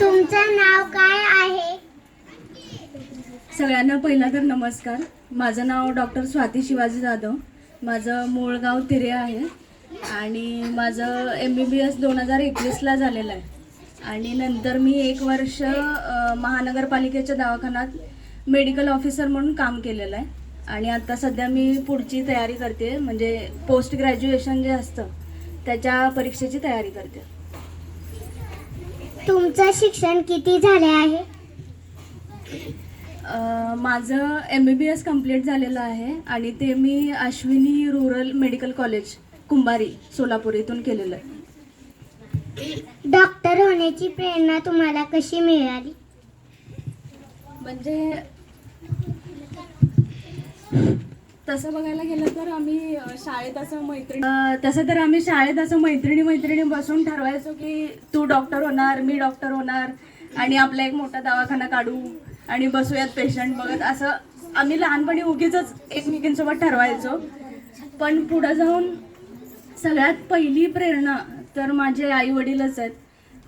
तुमचं नाव काय आहे? सगळ्यांना पहिला तर नमस्कार. माझं नाव डॉक्टर स्वाती शिवाजी जाधव. माझं मूळ गाव तिरे आहे. आणि माझं एम बी बी एस दोन हजार एकवीसला झालेलं आहे. आणि नंतर मी एक वर्ष महानगरपालिकेच्या दवाखान्यात मेडिकल ऑफिसर म्हणून काम केलेलं आहे. आणि आता सध्या मी पुढची तयारी करते. म्हणजे पोस्ट ग्रॅज्युएशन जे असतं त्याच्या परीक्षेची तयारी करते. तुमचं शिक्षण किती झाले आहे? माझं M B B S complete झालेलं आहे आणि ते मी Ashwini rural medical college Kumbhari Solapur इथून केलेलं आहे. डॉक्टर होण्याची प्रेरणा तुम्हाला कशी मिळाली? म्हणजे तसं बघायला गेलं तर आम्ही शाळेत असं मैत्रिणी तसं तर आम्ही शाळेत असं मैत्रिणी मैत्रिणी बसून ठरवायचो की तू डॉक्टर होणार मी डॉक्टर होणार आणि आपला एक मोठा दवाखाना काढू आणि बसूयात पेशंट बघत. असं आम्ही लहानपणी उगीच एकमेकींसोबत ठरवायचो. पण पुढं जाऊन सगळ्यात पहिली प्रेरणा तर माझे आई वडीलच आहेत.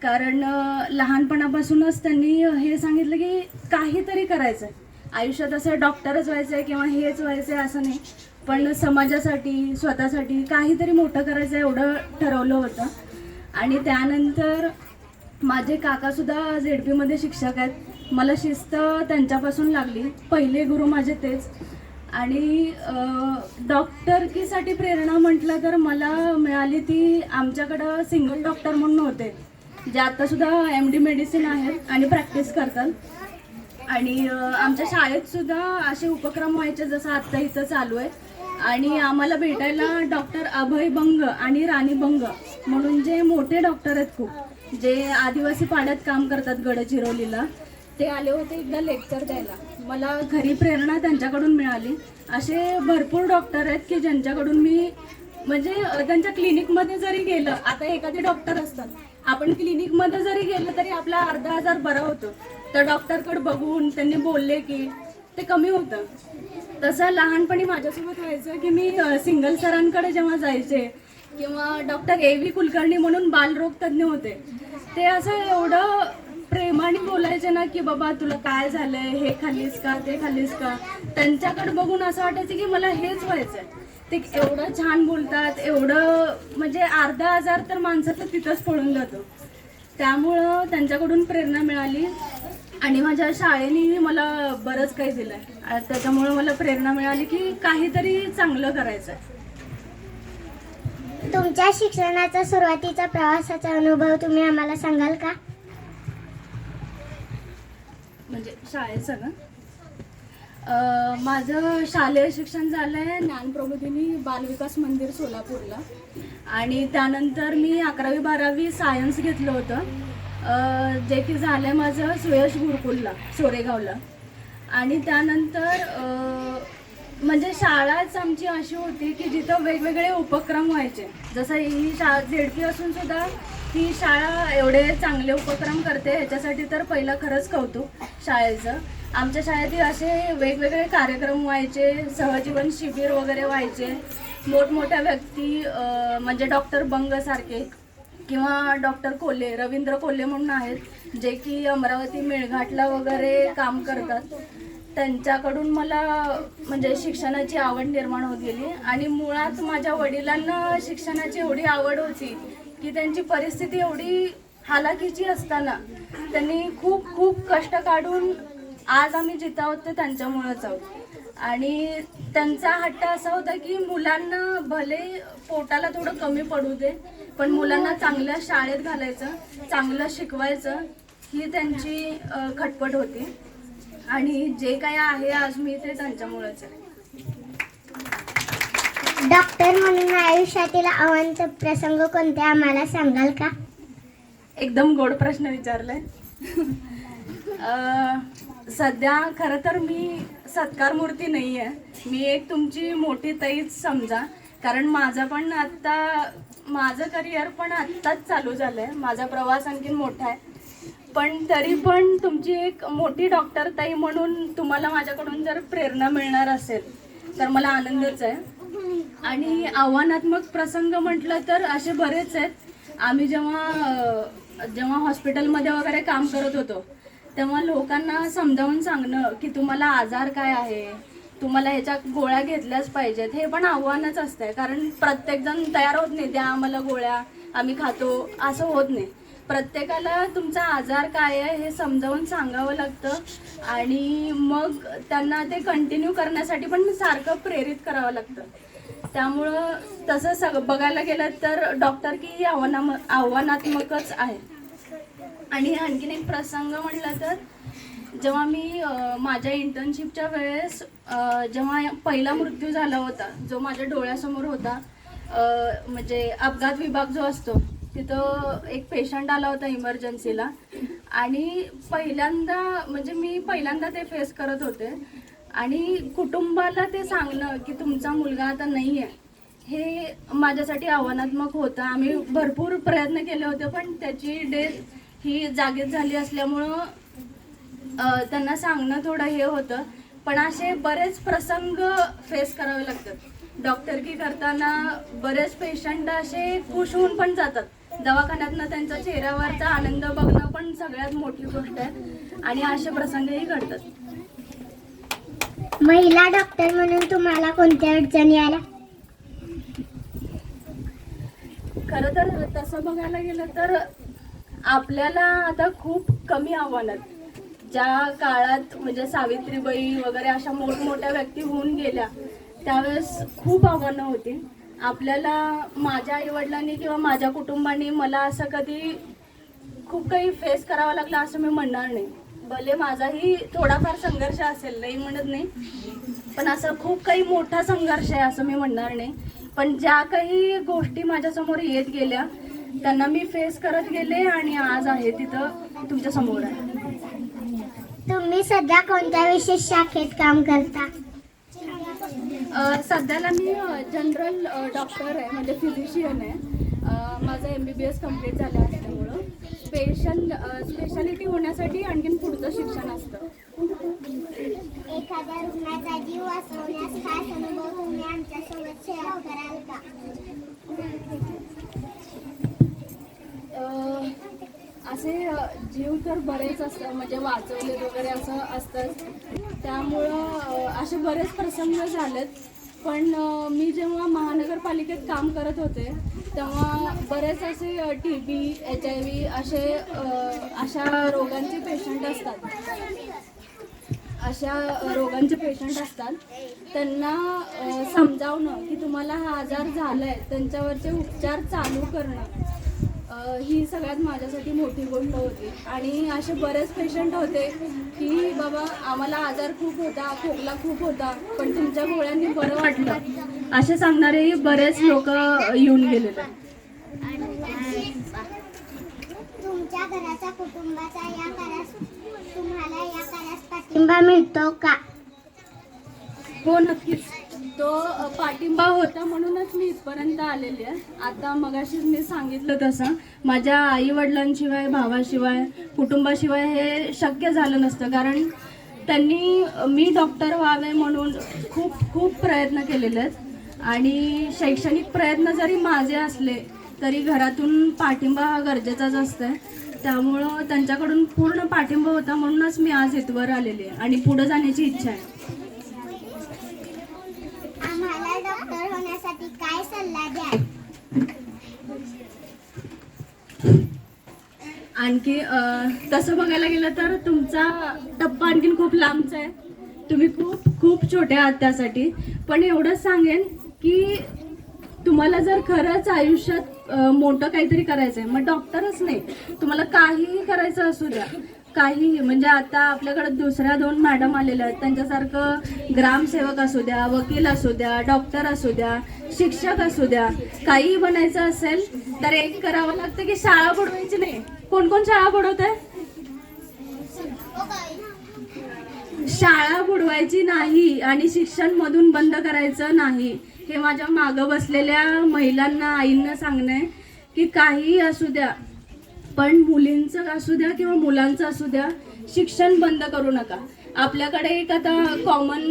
कारण लहानपणापासूनच त्यांनी हे सांगितलं की काहीतरी करायचं आहे आयुष्यात असं डॉक्टरच व्हायचं आहे किंवा हेच व्हायचं आहे असं नाही. पण समाजासाठी स्वतःसाठी काहीतरी मोठं करायचं आहे एवढं ठरवलं होतं. आणि त्यानंतर माझे काकासुद्धा झेड पीमध्ये शिक्षक आहेत. मला शिस्त त्यांच्यापासून लागली. पहिले गुरु माझे तेच. आणि डॉक्टरकीसाठी प्रेरणा म्हटलं तर मला मिळाली ती आमच्याकडं सिंगल डॉक्टर म्हणून होते. जे आत्तासुद्धा एम डी मेडिसिन आहेत आणि प्रॅक्टिस करतात. आणि आमच्या शाळेत सुद्धा असे उपक्रम व्हायचे जसं आत्ता इथं चालू आहे आणि आम्हाला भेटायला डॉक्टर अभय बंग आणि राणी बंग म्हणून जे मोठे डॉक्टर आहेत खूप जे आदिवासी पाड्यात काम करतात गडचिरोलीला ते आले होते एकदा लेक्चर द्यायला. मला खरी प्रेरणा त्यांच्याकडून मिळाली. असे भरपूर डॉक्टर आहेत की ज्यांच्याकडून मी म्हणजे त्यांच्या क्लिनिकमध्ये जरी गेलं आता एखादे डॉक्टर असतात आपण क्लिनिकमध्ये जरी गेलं तरी आपला अर्धा हजार बरा होतो. तर डॉक्टरकडे बघून त्यांनी बोलले की ते कमी होतं. तसं लहानपणी माझ्यासोबत व्हायचं की मी सिंगल सरांकडे जेव्हा जायचे किंवा डॉक्टर ए व्ही कुलकर्णी म्हणून बालरोग तज्ज्ञ होते ते असं एवढं प्रेमाने बोलायचे ना की बाबा तुला काय झालंय हे खाल्लीस का ते खाल्लीस का? त्यांच्याकडे बघून असं वाटायचं की मला हेच व्हायचंय. ते एवढं छान बोलतात एवढं म्हणजे अर्धा आजार तर माणसाचं तिथंच पळून जातो. त्यामुळं त्यांच्याकडून प्रेरणा मिळाली. आणि माझ्या शाळेने मला बरंच काही दिलं आहे त्याच्यामुळं मला प्रेरणा मिळाली की काहीतरी चांगलं करायचं आहे तुमच्या शिक्षणाचा सुरुवातीचा प्रवासाचा अनुभव तुम्ही आम्हाला सांगाल का? म्हणजे शाळेचं ना? अं, माझं शालेय शिक्षण झालं आहे ज्ञानप्रबोधिनी बालविकास मंदिर सोलापूरला. आणि त्यानंतर मी अकरावी बारावी सायन्स घेतलं होतं. जे की झालं माझं सुयश गुरुकुलला सोरेगावला. आणि त्यानंतर म्हणजे शाळाच आमची अशी होती की जिथं वेगवेगळे उपक्रम व्हायचे. जसं ही शा झेडकी असून सुद्धा ही शाळा एवढे चांगले उपक्रम करते ह्याच्यासाठी तर पहिलं खरंच कौतुक शाळेचं. आमच्या शाळेतील असे वेगवेगळे कार्यक्रम व्हायचे सहजीवन शिबिर वगैरे व्हायचे. मोठमोठ्या व्यक्ती म्हणजे डॉक्टर बंगसारखे किंवा डॉक्टर कोल्हे रवींद्र कोल्हे म्हणून आहेत जे की अमरावती मेळघाटला वगैरे काम करतात. त्यांच्याकडून मला म्हणजे शिक्षणाची आवड निर्माण होत गेली. आणि मुळात माझ्या वडिलांना शिक्षणाची एवढी आवड होती की त्यांची परिस्थिती एवढी हालाकीची असताना त्यांनी खूप खूप कष्ट काढून आज आम्ही जिथं आहोत ते त्यांच्यामुळंच आहोत. आणि त्यांचा हट्ट असा होता की मुलांना भले पोटाला थोडं कमी पडू दे पण मुलांना चांगल्या शाळेत घालायचं चांगलं शिकवायचं ही त्यांची खटपट होती. आणि जे काही आहे आज मी ते त्यांच्यामुळेच आहे. डॉक्टर म्हणून आयुष्यातील आव्हानचे प्रसंग कोणते आम्हाला सांगाल का? एकदम गोड प्रश्न विचारलाय. सध्या खरं तर मी सत्कार मूर्ती नाही आहे. मी एक तुमची मोठी ताईच समजा. कारण माझं पण आत्ता माझं करिअर पण आत्ताच चालू झालं आहे माझा प्रवास आणखीन मोठा आहे. पण तरी पण तुमची एक मोठी डॉक्टर ताई म्हणून तुम्हाला माझ्याकडून जर प्रेरणा मिळणार असेल तर मला आनंदच आहे. आणि आव्हानात्मक प्रसंग म्हटलं तर असे बरेच आहेत. आम्ही जेव्हा जेव्हा हॉस्पिटलमध्ये वगैरे काम करत होतो तेव्हा लोकांना समजावून सांगणं की तुम्हाला आजार काय आहे तुम्हाला ह्याच्या गोळ्या घेतल्याच पाहिजेत हे पण आव्हानच असतंय. कारण प्रत्येकजण तयार होत नाही द्या आम्हाला गोळ्या आम्ही खातो असं होत नाही. प्रत्येकाला तुमचा आजार काय आहे हे समजावून सांगावं लागतं आणि मग त्यांना ते कंटिन्यू करण्यासाठी पण सारखं प्रेरित करावं लागतं. त्यामुळं तसं सग बघायला गेलं तर डॉक्टर की आव्हानाम आव्हाना आव्हानात्मकच आहे. आणि आणखीन एक प्रसंग म्हटला तर जेव्हा मी माझ्या इंटर्नशिपच्या वेळेस जेव्हा पहिला मृत्यू झाला होता जो माझ्या डोळ्यासमोर होता म्हणजे अपघात विभाग जो असतो तिथं एक पेशंट आला होता इमर्जन्सीला आणि पहिल्यांदा म्हणजे मी पहिल्यांदा ते फेस करत होते. आणि कुटुंबाला ते सांगणं की तुमचा मुलगा आता नाही आहे हे माझ्यासाठी आव्हानात्मक होतं. आम्ही भरपूर प्रयत्न केले होते पण त्याची डेथ ही जागेत झाली असल्यामुळं त्यांना सांगणं थोडं हे होतं. पण असे बरेच प्रसंग फेस करावे लागतात. डॉक्टरकी करताना बरेच पेशंट असे खुश होऊन पण जातात. दवाखान्यातनं त्यांच्या चेहऱ्यावरचा आनंद बघणं पण सगळ्यात मोठी गोष्ट आहे. आणि असे प्रसंगही घडतात. महिला डॉक्टर म्हणून तुम्हाला कोणत्या अडचणी आल्या? खरं तर तसं बघायला गेलं तर आपल्याला आता खूप कमी आव्हानात. ज्या काळात म्हणजे सावित्रीबाई वगैरे अशा मोठमोठ्या व्यक्ती होऊन गेल्या त्यावेळेस खूप आव्हानं होती. आपल्याला माझ्या आईवडिलांनी किंवा माझ्या कुटुंबाने मला असं कधी खूप काही फेस करावं लागलं असं मी म्हणणार नाही. भले माझाही थोडाफार संघर्ष असेल नाही म्हणत नाही. पण असं खूप काही मोठा संघर्ष आहे असं मी म्हणणार नाही. पण ज्या काही गोष्टी माझ्यासमोर येत गेल्या त्यांना मी फेस करत गेले आणि आज आहे तिथं तुमच्यासमोर आहे. तुम्ही सध्या कोणत्या विशेष शाखेत काम करता? अ, सध्याला मी जनरल डॉक्टर आहे म्हणजे फिजिशियन आहे. अ, माझं M B B S complete झालं असल्यामुळं. स्पेशल स्पेशालिटी होण्यासाठी आणखीन पुढचं शिक्षण असतं. एखाद्या रुग्णाचा जीव वाचवण्यास खास अनुभव तुम्ही आमच्यासोबत शेअर कराल का? असे जीव तर बरेच असतात म्हणजे वाचवले वगैरे असं असतं त्यामुळं असे बरेच प्रसंग झालेत. पण मी जेव्हा महानगरपालिकेत काम करत होते तेव्हा बरेच असे T B H I V असे अशा रोगांचे पेशंट असतात. अशा रोगांचे पेशंट असतात. त्यांना समजावणं की तुम्हाला हा आजार झाला आहे त्यांच्यावरचे उपचार चालू करणं. ही सगळ्यात माझ्यासाठी मोठी गोष्ट होती. आणि असे बरेच पेशंट होते की बाबा आम्हाला आजार खूप होता खोकला खूप होता पण तुमच्या गोळ्यांनी बरं वाटलं. असे सांगणारे बरेच लोक येऊन गेलेले. तुमच्या घराचा कुटुंबाचा या कार्यास तुम्हाला या पाठिंबा मिळतो का? हो नक्कीच. तो पाठिंबा होता म्हणूनच मी इथपर्यंत आलेली आहे. आता मगाशीच मी सांगितलं तसं माझ्या आई वडिलांशिवाय भावाशिवाय कुटुंबाशिवाय हे शक्य झालं नसतं. कारण त्यांनी मी डॉक्टर व्हावे म्हणून खूप खूप प्रयत्न केलेले आहेत. आणि शैक्षणिक प्रयत्न जरी माझे असले तरी घरातून पाठिंबा हा गरजेचाच असतंय. त्यामुळं त्यांच्याकडून पूर्ण पाठिंबा होता म्हणूनच मी आज इथवर आलेली आहे. आणि पुढं जाण्याची इच्छा आहे आम्हाला डॉक्टर होण्यासाठी काय सल्ला द्याल आणखी तसं बघायला गेलं तर तुमचा टप्पा आणखीन खूप लांबचा आहे. तुम्ही खूप खूप छोटे आहात त्यासाठी. पण एवढंच सांगेन की तुम्हाला जर खरंच आयुष्यात मोठं काहीतरी करायचं आहे मग डॉक्टरच नाही. तुम्हाला काहीही करायचं असू द्या. काहीही म्हणजे आता आपल्याकडे दुसऱ्या दोन मॅडम आलेल्या आहेत. त्यांच्यासारखं ग्रामसेवक असू द्या वकील असू द्या डॉक्टर असू द्या शिक्षक असू द्या काहीही बनायचं असेल तर एक करावं लागतं की शाळा बुडवायची नाही. कोण कोण शाळा बुडवत आहे शाळा बुडवायची नाही आणि शिक्षण मधून बंद करायचं नाही. हे माझ्या मागं बसलेल्या महिलांना आईंना सांगणं आहे की काहीही असू द्या पण मुलींचं असू द्या किंवा मुलांचं असू द्या शिक्षण बंद करू नका. आपल्याकडे एक आता कॉमन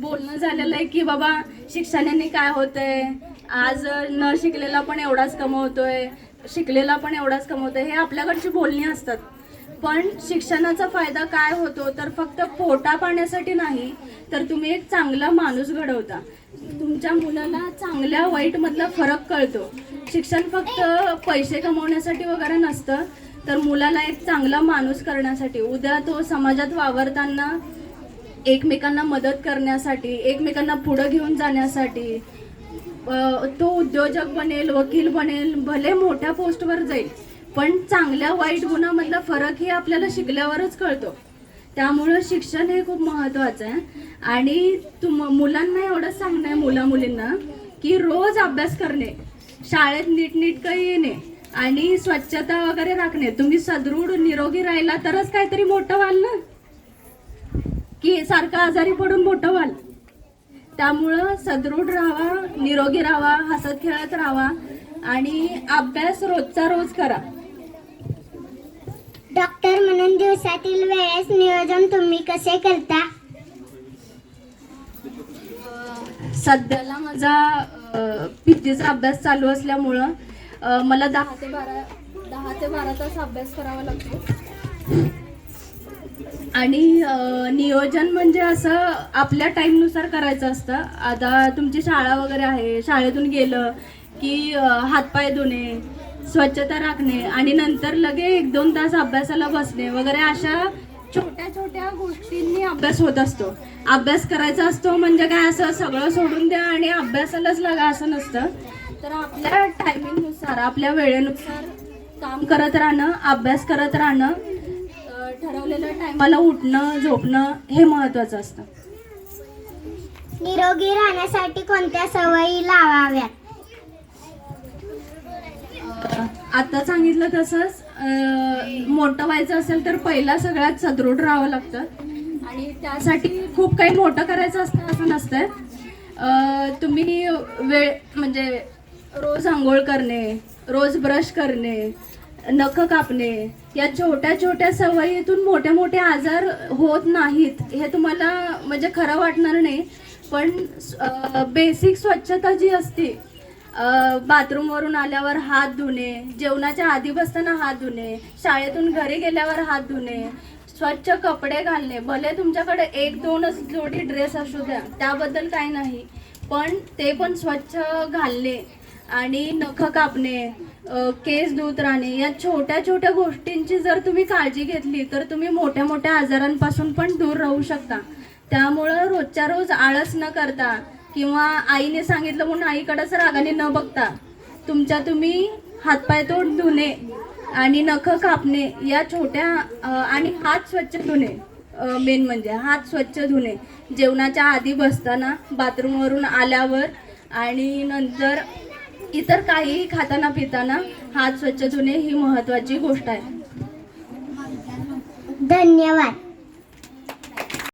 बोलणं झालेलं आहे की बाबा शिक्षणाने काय होतंय? आज न शिकलेला पण एवढाच कमवतोय. शिकलेला पण एवढाच कमवतो हे आपल्याकडची बोलणी असतात. पण शिक्षणाचा फायदा काय होतो? तर फक्त पोटा पाण्यासाठी नाही तर तुम्ही एक चांगला माणूस घडवता. तुमच्या मुलाला चांगल्या वाईटमधला फरक कळतो. शिक्षण फक्त पैसे कमवण्यासाठी वगैरे नसतं तर मुलाला एक चांगला माणूस करण्यासाठी उद्या तो समाजात वावरताना एकमेकांना मदत करण्यासाठी एकमेकांना पुढं घेऊन जाण्यासाठी तो उद्योजक बनेल वकील बनेल भले मोठ्या पोस्टवर जाईल पण चांगल्या वाईट गुणामधला फरक हे आपल्याला शिकल्यावरच कळतो. त्यामुळं शिक्षण हे खूप महत्त्वाचं आहे. आणि तुम मुलांना एवढंच सांगणं आहे मुला मुलींना की रोज अभ्यास करणे शाळेत नीटनीटकं येणे आणि स्वच्छता वगैरे राखणे. तुम्ही सदृढ निरोगी राहिला तरच काहीतरी मोठं व्हाल ना? की सारखं आजारी पडून मोठं व्हाल? त्यामुळं सदृढ राहावा निरोगी राहावा हसत खेळत राहावा आणि अभ्यास रोजचा रोज करा. डॉक्टर म्हणून दिवसातील वेळेस नियोजन तुम्ही कसे करता? सध्याला माझा पीजीचा अभ्यास चालू असल्यामुळं मला दहा ते बारा दहा ते बारा तास अभ्यास करावा लागतो. आणि नियोजन म्हणजे असं आपल्या टाईमनुसार करायचं असतं. आता तुमची शाळा वगैरे आहे शाळेतून गेलं की हातपाय धुणे स्वच्छता राखणे आणि नंतर लगे एक दोन तास अभ्यासाला बसणे वगैरे अशा छोट्या छोट्या गोष्टींनी अभ्यास होत असतो. अभ्यास करायचा असतो म्हणजे काय असं सगळं सोडून द्या आणि अभ्यासालाच लागा असं नसतं. तर आपल्या टायमिंगनुसार आपल्या वेळेनुसार काम करत राहणं अभ्यास करत राहणं ठरवलेल्या टायमाला उठणं झोपणं हे महत्वाचं असतं. निरोगी राहण्यासाठी कोणत्या सवयी लावाव्यात? आता सांगितलं तसंच मोठं व्हायचं असेल तर पहिला सगळ्यात सदृढ राहावं लागतं. आणि त्यासाठी खूप काही मोठं करायचं असतं असं नसतं अ, तुम्ही वेळ म्हणजे रोज आंघोळ करणे रोज ब्रश करणे नख कापणे या छोट्या छोट्या सवयीतून मोठे मोठे आजार होत नाहीत हे तुम्हाला म्हणजे खरं वाटणार नाही. पण बेसिक स्वच्छता जी असते बाथरूमवरून आल्यावर हात धुणे जेवणाच्या आधी बसताना हात धुणे शाळेतून घरी गेल्यावर हात धुणे स्वच्छ कपडे घालणे भले तुमच्याकडे एक दोनच जोडी ड्रेस असू द्या त्याबद्दल काही नाही. पण ते पण स्वच्छ घालणे आणि नख कापणे केस धुत राहणे या छोट्या छोट्या गोष्टींची जर तुम्ही काळजी घेतली तर तुम्ही मोठ्या मोठ्या आजारांपासून पण दूर राहू शकता. त्यामुळं रोजच्या रोज आळस न करता किंवा आईने सांगितलं म्हणून आईकडंच रागाने न बघता तुमच्या तुम्ही हातपाय तोंड धुणे आणि नख कापणे या छोट्या आणि हात स्वच्छ धुणे मेन म्हणजे हात स्वच्छ धुणे. जेवणाच्या आधी बसताना बाथरूमवरून आल्यावर आणि नंतर इतर काहीही खाताना पिताना हात स्वच्छ धुणे ही महत्त्वाची गोष्ट आहे. धन्यवाद.